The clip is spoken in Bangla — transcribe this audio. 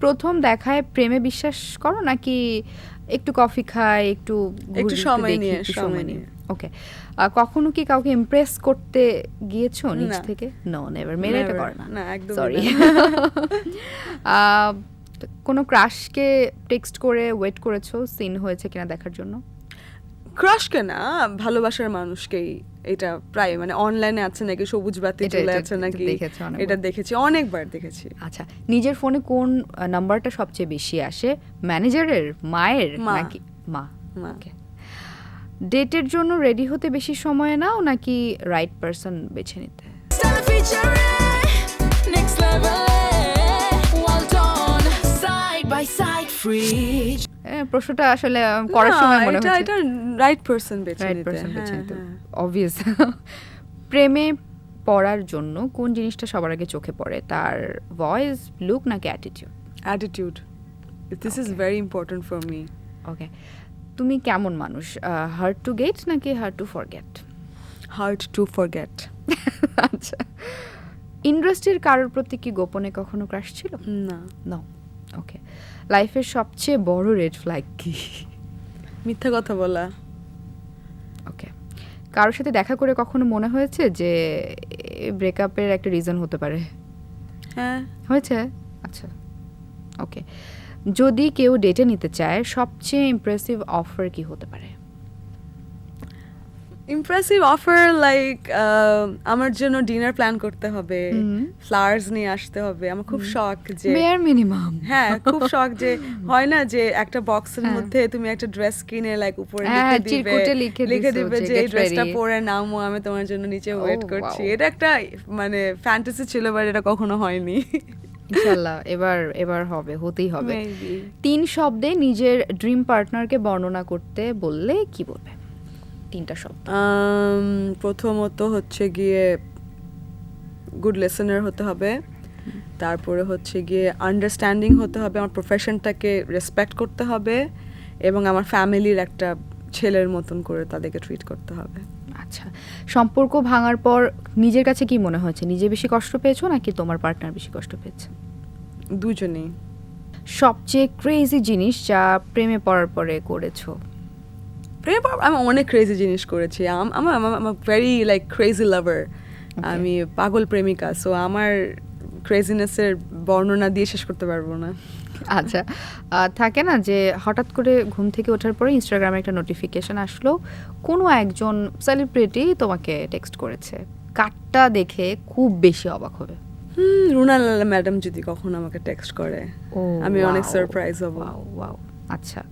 প্রথম দেখায় প্রেমে বিশ্বাস করো নাকি একটু কফি খায় একটু একটু সময় নিয়ে, সময় নিয়ে। ওকে কখনো কি কাউকে ইমপ্রেস করতে গিয়েছো নিজ থেকে? নো নেভার মেনে এটা কর না। না, একদম সরি। কোনো ক্রাশকে টেক্সট করে ওয়েট করেছ সিন হয়েছে কিনা দেখার জন্য? ক্রাশকে না ভালোবাসার মানুষকেই এটা প্রায় মানে অনলাইনে আছে নাকি সবুজ বাতি চলে আছে নাকি? এটা দেখেছি অনেকবার দেখেছি। আচ্ছা নিজের ফোনে কোন নাম্বারটা সবচেয়ে বেশি আসে? ম্যানেজারের মায়ের মা। নাকি? মা মাকে ডেটের জন্য রেডি হতে বেশি সময় নাও নাকি রাইট পারসন বেছে নিতে? Next level. Well done, side by side, free. এ, প্রশ্নটা আসলে করার সময় মনে হচ্ছে। এটা রাইট পারসন বেছে রাইট পারসন বেছে হ্যাঁ, নিতে। হ্যাঁ। অবভিয়াস প্রেমে পড়ার জন্য কোন জিনিসটা সবার আগে চোখে পড়ে? তার ভয়েস লুক নাকি attitude attitude this is very important for me okay তুমি কেমন মানুষ? হার্ড টু গেট নাকি hard to forget hard to forget আচ্ছা। ইন্ডাস্ট্রির কারোর প্রতি কি গোপনে কখনো ক্রাশ ছিল? না। নো ওকে লাইফের সবচেয়ে বড় রেড ফ্ল্যাগ কি? মিথ্যা কথা বলা। ওকে কারোর সাথে দেখা করে কখনো মনে হয়েছে যে ব্রেকআপের একটা রিজন হতে পারে? হ্যাঁ। হয়েছে? আচ্ছা। ওকে যদি কেউ ডেটে নিতে চায় সবচেয়ে ইমপ্রেসিভ অফার কি হতে পারে? ইমপ্রেসিভ অফার লাইক আমার জন্য ডিনার প্ল্যান করতে হবে। ফ্লাওয়ার্স নিয়ে আসতে হবে। আমার খুব শখ যে বেয়ার মিনিমাম হ্যাঁ খুব শখ যে হয় না যে একটা বক্সের হ্যাঁ। মধ্যে তুমি একটা ড্রেস কিনে লাইক উপরে হ্যাঁ, লিখে দিবে লিখে দিবে যে এই ড্রেসটা। পরে নামো আমি তোমার জন্য নিচে Oh, ওয়েট করছি। এটা একটা মানে ফ্যান্টাসি ছিল বাট এটা কখনো হয়নি। ইনশাল্লাহ এবার এবার হবে হতেই হবে। তিন শব্দে নিজের ড্রিম পার্টনারকে বর্ণনা করতে বললে কি বলবে? তিনটা শব্দ। প্রথমত হচ্ছে গিয়ে গুড লেসনার হতে হবে। তারপরে হচ্ছে গিয়ে আন্ডারস্ট্যান্ডিং হতে হবে আমার প্রফেশনটাকে রেসপেক্ট করতে হবে এবং আমার ফ্যামিলির একটা ছেলের মতন করে তাদেরকে ট্রিট করতে হবে। আচ্ছা সম্পর্ক ভাঙার পর নিজের কাছে কি মনে হয়েছে? নিজে বেশি কষ্ট পেয়েছ নাকি তোমার পার্টনার বেশি কষ্ট পেয়েছে? দুজনেই। সবচেয়ে ক্রেজি জিনিস যা প্রেমে পড়ার পরে করেছ? প্রেম পর- আমি অনেক ক্রেজি জিনিস করেছি। আম- আমার আমার ভেরি লাইক ক্রেজি লাভার আমি পাগল প্রেমিকা সো আমার ক্রেজিনেসের বর্ণনা দিয়ে শেষ করতে পারব না। আচ্ছা থাকে না যে হঠাৎ করে ঘুম থেকে ওঠার পরে ইনস্টাগ্রামে একটা নোটিফিকেশন আসলো কোনো একজন সেলিব্রিটি তোমাকে টেক্সট করেছে। কার্ডটা দেখে খুব বেশি অবাক হবে। হুম রুনা ম্যাডাম যদি কখনো আমাকে টেক্সট করে আমি অনেক সারপ্রাইজ হব। আচ্ছা।